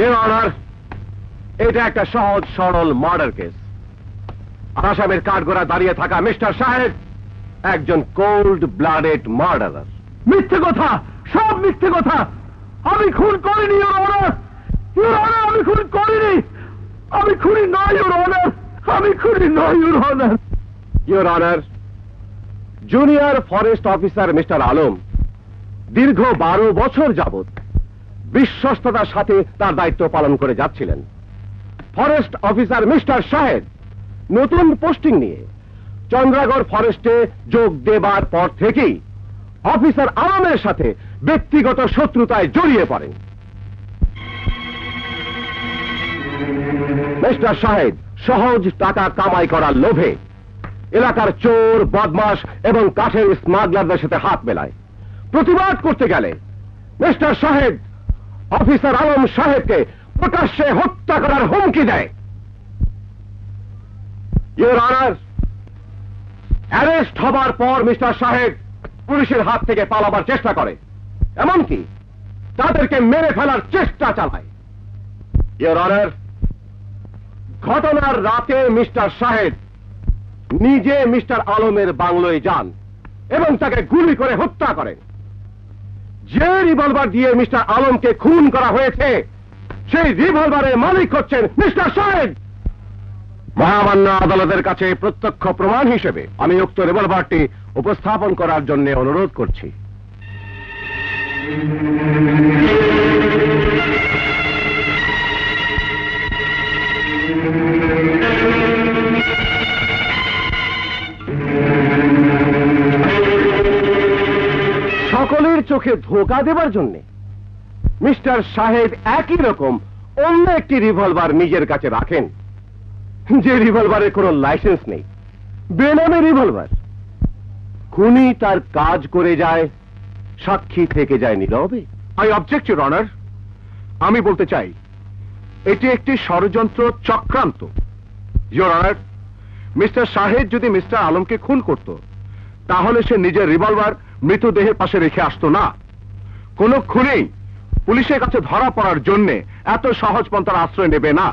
এর অনার এটা একটা সহজ সরল মার্ডার কেস আসামের কাঠগোড়া দাঁড়িয়ে থাকা মিস্টার সাহেব একজন কোল্ড ব্লাডেড মার্ডারার মিথ্যে কথা! সব মিথ্যে কথা! আমি খুন করিনি ওর অনার ইউর অনার আমি খুন করিনি! আমি খুনি নয় ওর অনার আমি খুনি নয় honour your honour junior forest officer mister Alam দীর্ঘ বারো বছর যাবত বিশ্বস্ততার সাথে তার দায়িত্ব পালন করে যাচ্ছিলেন। ফরেস্ট অফিসার মিস্টার সাহেব নতুন পোস্টিং নিয়ে চন্দ্রাগড় ফরেস্টে যোগ দেবার পর থেকেই অফিসার আলমের সাথে ব্যক্তিগত শত্রুতায় জড়িয়ে পড়েন। মিস্টার সাহেব সহজ টাকা কামাই করার লোভে এলাকার চোর বদমাস এবং কাঠের স্মাগলারদের সাথে হাত মেলায়। প্রতিবাদ করতে গেলে মিস্টার সাহেব অফিসার আলম সাহেবকে প্রকাশ্যে হত্যা করার হুমকি দেয়। ইউর অনার অ্যারেস্ট হবার পর মিস্টার সাহেব পুলিশের হাত থেকে পালাবার চেষ্টা করে, এমনকি তাদেরকে মেরে ফেলার চেষ্টা চালায়। ইউর অনার ঘটনার রাতে মিস্টার সাহেব নিজে মিস্টার আলমের বাংলোয় যান এবং তাকে গুলি করে হত্যা করেন। যে রিভলভার দিয়ে মিস্টার আলমকে খুন করা হয়েছে, সেই রিভলভারের মালিক হচ্ছেন মিস্টার সাহেব। মহামান্য আদালতের কাছে প্রত্যক্ষ প্রমাণ হিসেবে আমি উক্ত রিভলভারটি উপস্থাপন করার জন্য অনুরোধ করছি। সকলের চোখে ধোকা দেবার জন্য মিস্টার সাহেব একই রকম অন্য একটি রিভলভার নিজের কাছে রাখেন, যে রিভলভারের কোনো লাইসেন্স নেই। বেনামে রিভলভার। খুনি তার কাজ করে যায়, সাক্ষী থেকে যায় নীরবে। আই অবজেক্ট ইউর অনার আমি বলতে চাই, এটি একটি ষড়যন্ত্র চক্রান্ত। ইউর অনার মিস্টার সাহেব যদি মিস্টার আলমকে খুন করত, তাহলে সে নিজের রিভলভার মৃতদেহের পাশে রেখে আসতো না। কোন খুনেই পুলিশের কাছে ধরা পড়ার জন্য এত সহজ পন্থার আশ্রয় নেবে না।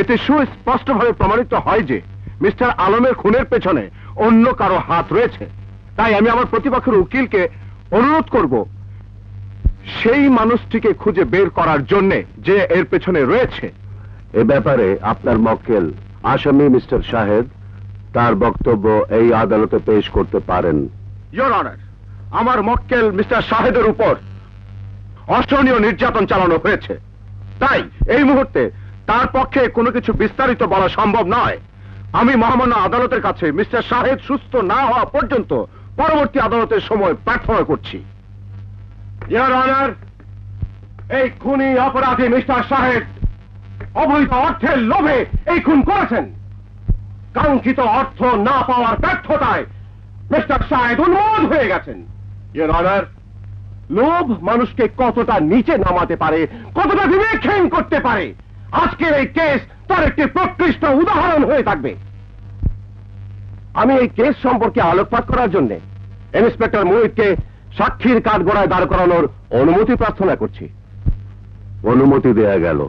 এতে সুস্পষ্টভাবে প্রমাণিত হয় যে মিস্টার আলমের খুনের পেছনে অন্য কারও হাত রয়েছে। তাই আমি আমার প্রতিপক্ষের উকিলকে অনুরোধ করব সেই মানুষটিকে খুঁজে বের করার জন্য যে এর পেছনে রয়েছে। এ ব্যাপারে আপনার মক্কেল আসামি মিস্টার সাহেব তার বক্তব্য এই আদালতে পেশ করতে পারেন। ইয়োর অনার আমার মক্কেল মিস্টার শাহেদের উপর অসহনীয় নির্যাতন চালানো হয়েছে। তাই এই মুহূর্তে তার পক্ষে কোনো কিছু বিস্তারিত বলা সম্ভব নয়। আমি মহামান্য আদালতের কাছে মিস্টার শাহেদ সুস্থ না হওয়া পর্যন্ত পরবর্তী আদালতের সময় প্রার্থনা করছি। এই খুনি অপরাধী মিস্টার সাহেব অবৈধ অর্থের লোভে এই খুন করেছেন। কাঙ্ক্ষিত অর্থ না পাওয়ার ব্যর্থতায় মিস্টার সাহেব উন্মাদ হয়ে গেছেন। ইয়োর অনার লোভ মানুষকে কতটা নিচে নামাতে পারে, কতটা বিবেকহীন করতে পারে, আজকের এই কেস তার একটি প্রকৃষ্ট উদাহরণ হয়ে থাকবে। আমি এই কেস সম্পর্কে আলোকপাত করার জন্য ইন্সপেক্টর মোহিতকে সাক্ষীর কাঠগড়ায় দাঁড় করানোর অনুমতি প্রার্থনা করছি। অনুমতি দেয়া গেল।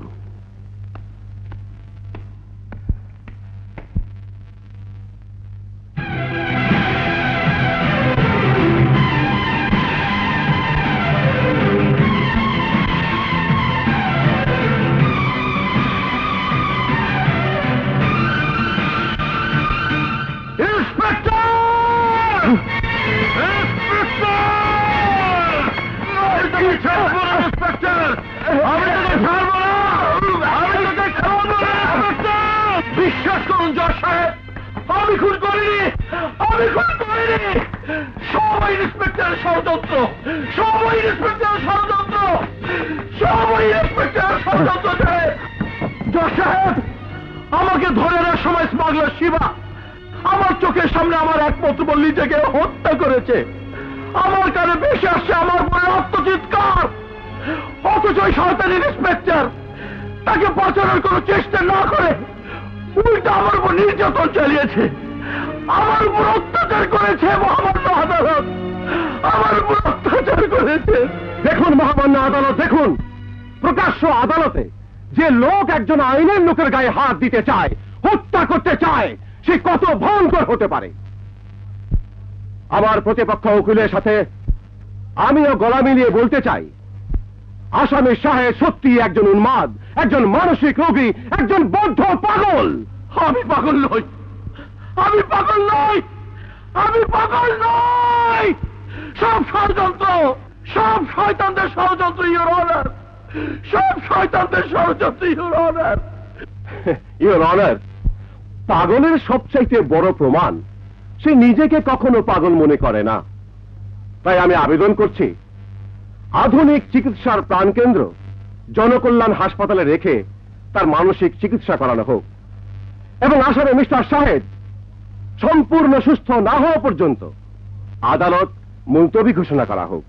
আমাকে ধরে নেওয়ার সময় স্মাগলার শিবা আমার চোখের সামনে আমার একমাত্র নিজেকে হত্যা করেছে। আমার কানে বেশি আসছে, আমার বলে আত্মচিৎকার। অথচ ওই সরকারি ইন্সপেক্টর তাকে বাঁচানোর কোনো চেষ্টা না করে উল্টা আমার উপর নির্যাতন চালিয়েছে। আমার উপর অত্যাচার করেছে মহামান্য আদালত। আমার উপর অত্যাচার করেছে। দেখুন মহামান্য আদালত, দেখুন। প্রকাশ্য আদালতে যে লোক একজন আইনের লোকের গায়ে হাত দিতে চায়, হত্যা করতে চায়, সে কত ভয়ঙ্কর হতে পারে। আমার প্রতিপক্ষ উকিলের সাথে, আমিও গলা মিলিয়ে বলতে চাই, আসামি সাহেব সত্যি একজন উন্মাদ, একজন মানসিক রোগী, একজন বদ্ধ পাগল। আমি পাগল নই। আমি পাগল নই। আমি পাগল নই। সব ষড়যন্ত্র, সব শয়তানদের ষড়যন্ত্র ইউর অনার সব শয়তানদের ষড়যন্ত্র ইউর অনার ইউর অনার পাগলের সবচাইতে বড় প্রমাণ সে নিজেকে কখনো পাগল মনে করে না। তাই আমি আবেদন করছি আধুনিক চিকিৎসার প্রাণকেন্দ্র জনকল্যাণ হাসপাতালে রেখে তার মানসিক চিকিৎসা করানো হোক। এবং আসলে মিস্টার সাহেব সম্পূর্ণ সুস্থ না হওয়া পর্যন্ত আদালত মুলতবি ঘোষণা করা হোক।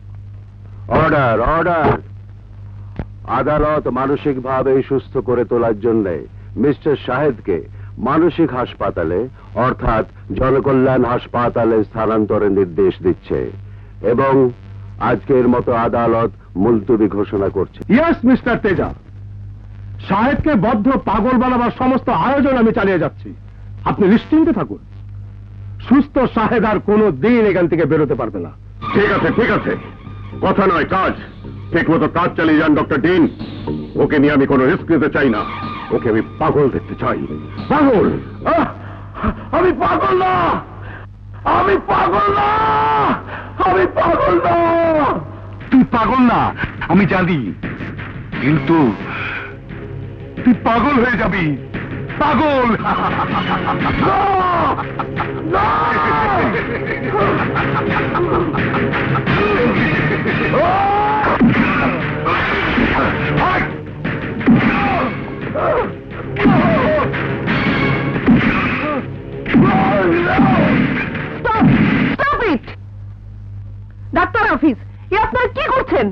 অর্ডার অর্ডার আদালত মানসিকভাবে সুস্থ করে তোলার জন্য মিস্টার শাহেদকে মানসিক হাসপাতালে অর্থাৎ জনকল্যাণ হাসপাতালে স্থানান্তরের নির্দেশ দিচ্ছে এবং আজকের মতো আদালত মুলতুবি ঘোষণা করছে। ইয়েস মিস্টার তেজা সাহেবকে বদ্ধ পাগল বানাবার সমস্ত আয়োজন আমি চালিয়ে যাচ্ছি। আপনি নিশ্চিন্তে থাকুন। সুস্থ সাহেব আর কোনো দিন এখান থেকে বেরোতে পারবে না। ঠিক আছে ঠিক আছে। কথা নয় কাজ। ঠিক মতো কাজ চালিয়ে যান ডক্টর ডিন। ওকে নিয়ে আমি কোনো রিস্ক নিতে চাই না। ওকে আমি পাগল দেখতে চাই। পাগল! আমি পাগল না! আমি পাগল না! আমি পাগল না! তুই পাগল না আমি জানি। কিন্তু তুই পাগল হয়ে যাবি। পাগল! না! ডাক্তার অফিস এ আপনারা কি করছেন?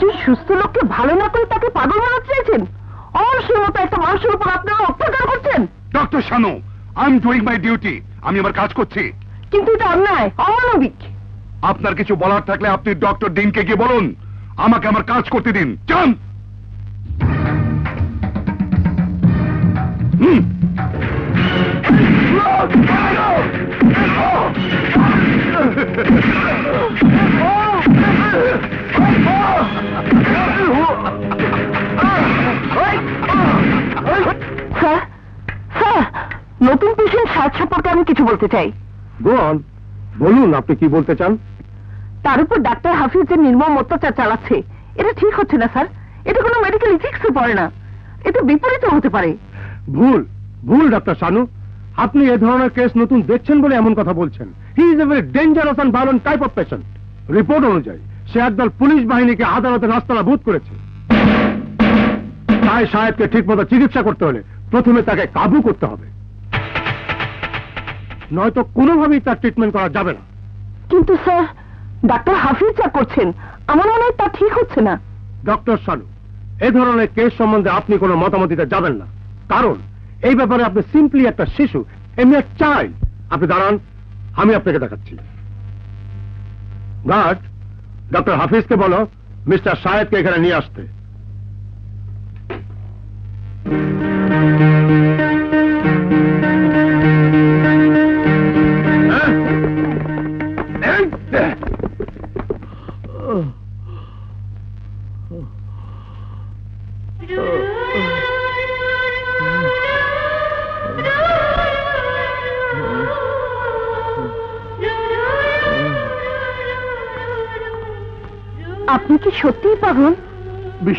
একজন সুস্থ লোককে ভালো না করে তাকে পাগল বানাতে চাইছেন? অমানুষের মতো একটা মানুষের উপর আপনারা অত্যাচার করছেন? Doctor Shanu I am doing my duty আমি আমার কাজ করছি। কিন্তু এটা অন্যায় অমানবিক। আপনার কিছু বলার থাকলে আপনি ডক্টর ডিনকে গিয়ে বলুন। আমাকে আমার কাজ করতে দিন। যান! হুম। আমি কিছু বলতে চাই। গো অন বলুন আপনি কি বলতে চান? তার উপর ডাক্তার হাফিজ যে নির্মম অত্যাচার চালাচ্ছে এটা ঠিক হচ্ছে না স্যার। এটা কোনো মেডিকেল ইথিক্সে পড়ে না। এটা বিপরীত হতে পারে। ভুল ভুল ডাক্তার শানু। আপনি এ ধরনের কেস নতুন দেখছেন বলে এমন কথা বলছেন। He is a very dangerous and violent type of patient report অনুযায়ী সে একদল পুলিশ বাহিনীকে আদালতে রাস্তারা ভূত করেছে। তাই সাহেবকে ঠিকমতো চিকিৎসা করতে হলে প্রথমে তাকে কাবু করতে হবে। নয়তো কোনোভাবেই তার ট্রিটমেন্ট করা যাবে না। কিন্তু স্যার ডাক্তার হাফিজ যা করছেন আমার মনে হয় তা ঠিক হচ্ছে না। ডক্টর শানু এ ধরনের কেস সম্বন্ধে আপনি কোনো মতামত দিতে যাবেন না। কারণ এই ব্যাপারে আপনি সিম্পলি একটা শিশু এমনি চাইল্ড আপনি দাঁড়ান আমি আপনাকে দেখাচ্ছি। গার্ড ডক্টর হাফিজকে বলো মিস্টার সাহেবকে এখানে নিয়ে আসতে।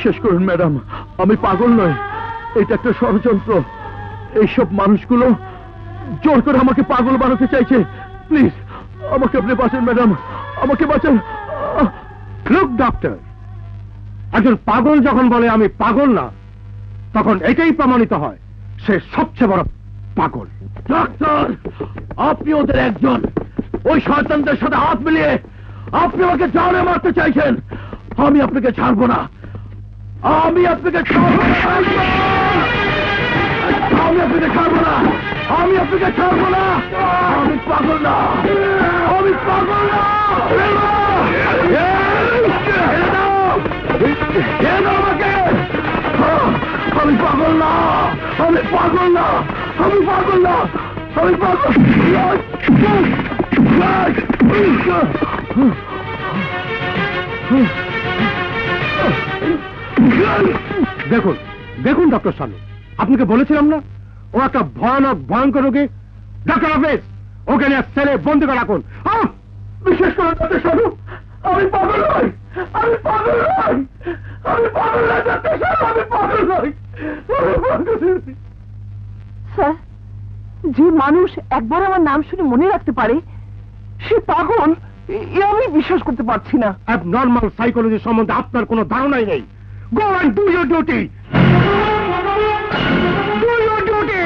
বিশ্বাস করুন, ম্যাডাম, আমি পাগল নই। এটা একটা ষড়যন্ত্র। এইসব মানুষগুলো জোর করে আমাকে পাগল বানাতে চাইছে। প্লিজ, আমাকে আপনি বাঁচান, ম্যাডাম। আমাকে বাঁচান! লুক ডক্টর একজন পাগল যখন বলে আমি পাগল না, তখন এটাই প্রমাণিত হয়, সে সবচেয়ে বড় পাগল। ডাক্তার আপনি ওদের একজন। ওই শয়তানদের সাথে হাত মিলিয়ে আপনি আমাকে জানে মারতে চাইছেন। আমি আপনাকে ছাড়বো না। আমি আপনাকে ছাড়বো না। আমি আপনাকে ছাড়বো না আমি আপনাকে ছাড়বো না আমি পাগল না আমি পাগল না ছেড়ে দাও! ছেড়ে দাও আমাকে! আমি পাগল না আমি পাগল না আমি পাগল না আমি পাগল দেখুন দেখুন ডক্টর সানু। আপনাকে বলেছিলাম না ও একটা ভয়ানক ভয়ঙ্কর রোগী। ডাক্তার হাফেজ ওকে নিয়ে সেলে বন্দি করে রাখুন। বিশেষ করে ডাক্তার সাধু আমি পাগল নই আমি পাগল নই আমি পাগল নই ডাক্তার সাধু আমি পাগল নই স্যার যে মানুষ একবার আমার নাম শুনে মনে রাখতে পারে সে পাগল এ- আমি বিশ্বাস করতে পারছি না। নর্মাল সাইকোলজি সম্বন্ধে আপনার কোনো ধারণাই নেই। Go and do your duty do your duty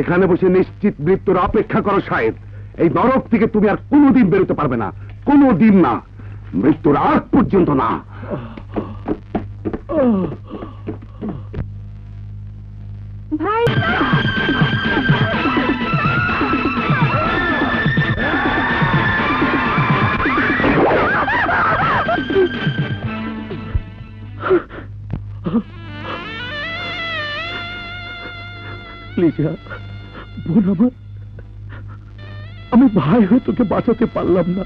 এখানে বসে নিশ্চিত মৃত্যুর অপেক্ষা করো, সাহেব। এই নরক থেকে তুমি আর কোনোদিন বেরোতে পারবে না। কোনোদিন না। মৃত্যুর আগ পর্যন্ত না। বোন আমার আমি ভাই হয়ে তোকে বাঁচাতে পারলাম না।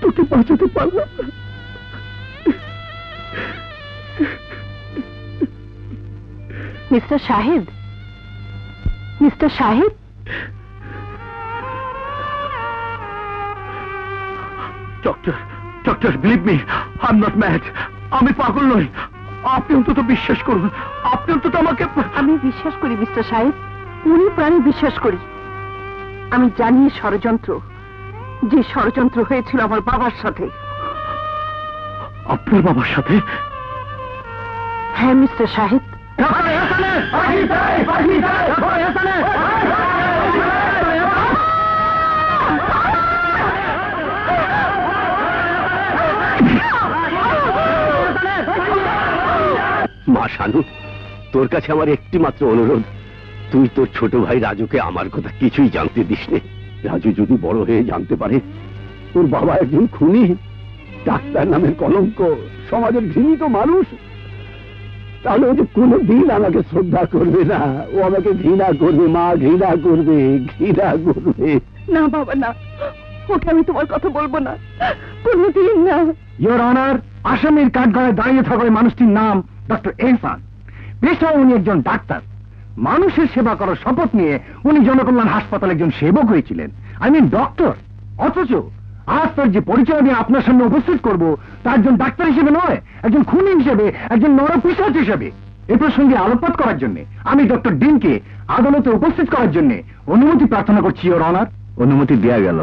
তোকে বাঁচাতে পারলাম না। Mister Shahid? Mister Shahid? Doctor doctor believe me I am not mad আমি পাগল নই। আপনি অন্তত বিশ্বাস করুন। আপনি অন্তত আমাকে আমি বিশ্বাস করি মিস্টার সাহেব উনি প্রাণী বিশ্বাস করি। আমি জানি ষড়যন্ত্র। যে ষড়যন্ত্র হয়েছিল আমার বাবার সাথে। আপনার বাবার সাথে? হ্যাঁ মিস্টার সাহেব মা শানু, তোর কাছে আমার একটি মাত্র অনুরোধ। তুই তোর ছোট ভাই রাজুকে আমার কথা কিছুই জানতে দিস নে রাজু যদি বড় হয়ে জানতে পারে, তোর বাবা একজন খুনি। ডাক্তার নামের কলঙ্ক, সমাজের ঘৃণিত মানুষ। তাহলে ও যে কোনোদিন আমাকে শ্রদ্ধা করবে না। ও আমাকে ঘৃণা করবে মা ঘৃণা করবে ঘৃণা করবে। না বাবা না। ওকে আমি তোমার কথা বলব না। কোনোদিন না। ইয়োর অনার আসামির কাঠগড়ায় দাঁড়িয়ে থাকা ওই মানুষটির নাম ডক্টর এহসান পেশায় উনি একজন ডাক্তার। মানুষের সেবা করার শপথ নিয়ে উনি জনকল্যাণ হাসপাতালে একজন সেবক হয়েছিলেন। আই মিন ডক্টর অথচ আজ তার যে পরিচয় নিয়ে আপনার সামনে উপস্থিত করব। তা একজন ডাক্তার হিসেবে নয় একজন খুনি হিসেবে একজন নরপিসাচ হিসেবে। এ প্রসঙ্গে আলোকপাত করার জন্য আমি ডক্টর ডিনকে আদালতে উপস্থিত করার জন্য অনুমতি প্রার্থনা করছি ইয়োর অনার। অনুমতি দেওয়া গেল।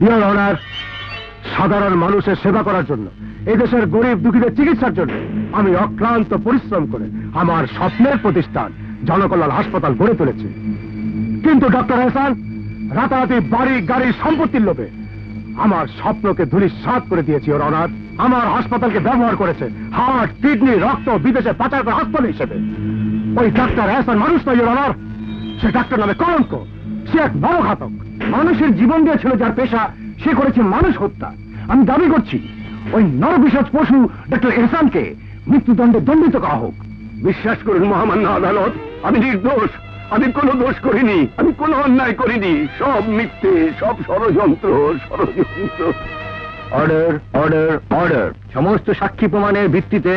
ইয়োর অনার সাধারণ মানুষের সেবা করার জন্য এদেশের গরিব দুঃখীদের চিকিৎসার জন্য আমি অক্লান্ত পরিশ্রম করে আমার স্বপ্নের প্রতিষ্ঠান জনকল্যাণ হাসপাতাল গড়ে তুলেছি। কিন্তু ডক্টর হাসান রাতারাতি বাড়ি গাড়ি সম্পত্তির লোভে আমার স্বপ্নকে ধূলিসাৎ করে দিয়েছি, ওর অনার আমার হাসপাতালকে ব্যবহার করেছে। হার্ট, কিডনি, রক্ত বিদেশে পাচার করা হাসপাতাল হিসেবে। ওই ডাক্তার হাসান মানুষ নয়, ওর অনার সে ডাক্তার নামে কলঙ্ক। সে এক নরঘাতক মানুষের জীবন দিয়েছিল যার পেশা, সে করেছে মানুষ হত্যা। আমি দাবি করছি, ওই নরবিশাচ পশু ডক্টর এহসানকে মৃত্যুদণ্ডে দণ্ডিত করা হোক। বিশ্বাস করুন, মহামান্য আদালত, আমি নির্দোষ। আমি কোনো দোষ করিনি আমি কোনো অন্যায় করিনি। সব মিথ্যে সব ষড়যন্ত্র ষড়যন্ত্র। অর্ডার অর্ডার অর্ডার সমস্ত সাক্ষী প্রমাণের ভিত্তিতে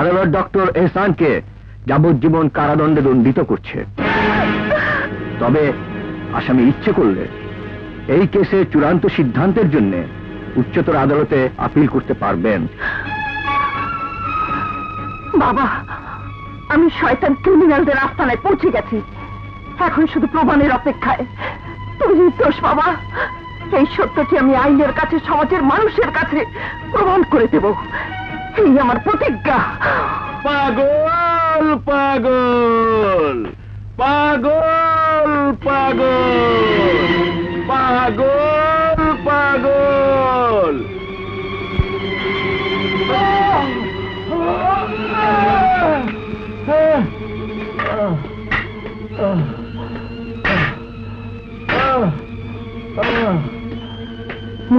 আদালত ডক্টর এহসানকে যাবজ্জীবন কারাদণ্ডে দণ্ডিত করছে। তবে আসামি ইচ্ছে করলে এই কেসে চূড়ান্ত সিদ্ধান্তের জন্য উচ্চতর আদালতে আপিল করতে পারবেন। বাবা আমি শয়তান ক্রিমিনালদের আস্তানায় পৌঁছে গেছি। এখন শুধু প্রমাণের অপেক্ষায়। তুমি নির্দোষ বাবা। এই সত্যটি আমি আইনের কাছে, সমাজের মানুষের কাছে প্রমাণ করে দেব। এই আমার প্রতিজ্ঞা। পাগল পাগল পাগল পাগল পাগল পাগল।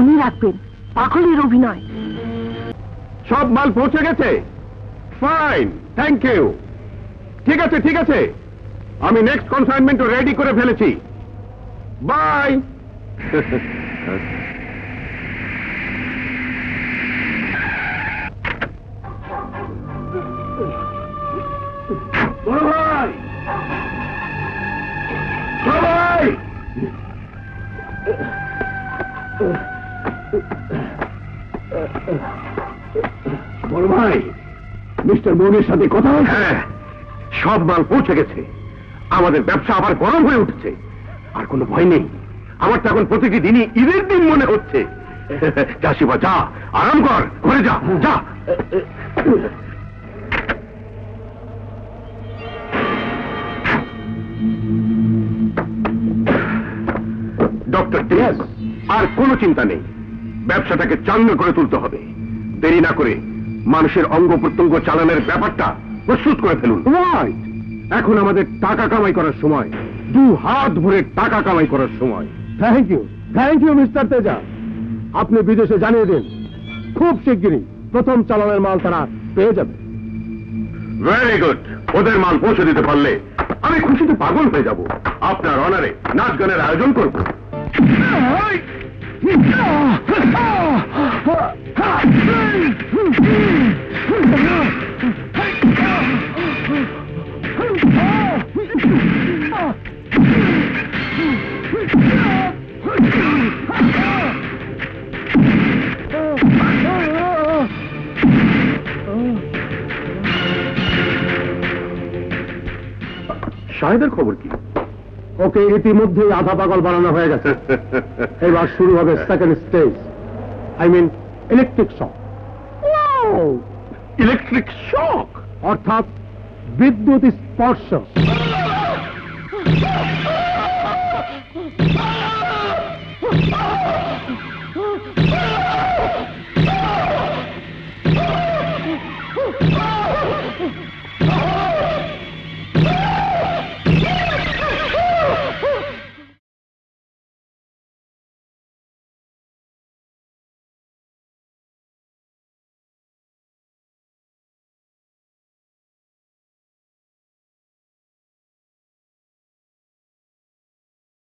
মনে রাখবেন, পাগলের অভিনয়। সব মাল পৌঁছে গেছে। ফাইন থ্যাংক ইউ ঠিক আছে ঠিক আছে। আমি নেক্সট কনসাইনমেন্ট রেডি করে ফেলেছি। বাই ভাই। ভাই মিস্টার মৌনের সাথে কথা হ্যাঁ? সব মাল পৌঁছে গেছে। আমাদের ব্যবসা আবার গরম হয়ে উঠছে। আর কোনো ভয় নেই। আমার তো এখন প্রতিটি দিনই ঈদের দিন মনে হচ্ছে। যা শিবা যা। আরাম কর। ঘরে যা যা। ডক্টর আর কোনো চিন্তা নেই। ব্যবসাটাকে চাঙ্গা করে তুলতে হবে। দেরি না করে মানুষের অঙ্গ প্রত্যঙ্গ চালানোর ব্যাপারটা প্রস্তুত করে ফেলুন। এখন আমাদের টাকা কামাই করার সময়। দু হাত ভরে টাকা কামাই করার সময়। Thank you thank you mister Teja আপনি বিদেশে জানিয়ে দিন। খুব শিগগিরই প্রথম চালানের মাল তারা পেয়ে যাবে। ভেরি গুড ওদের মাল পৌঁছে দিতে পারলে আমি খুশিতে পাগল হয়ে যাব। আপনার অনারে নাচ গানের আয়োজন করব। শাহেদের খবর ওকে ইতিমধ্যেই আধা পাগল বানানো হয়ে গেছে। এবার শুরু হবে second stage I mean electric shock electric shock অর্থাৎ বিদ্যুৎ স্পর্শ।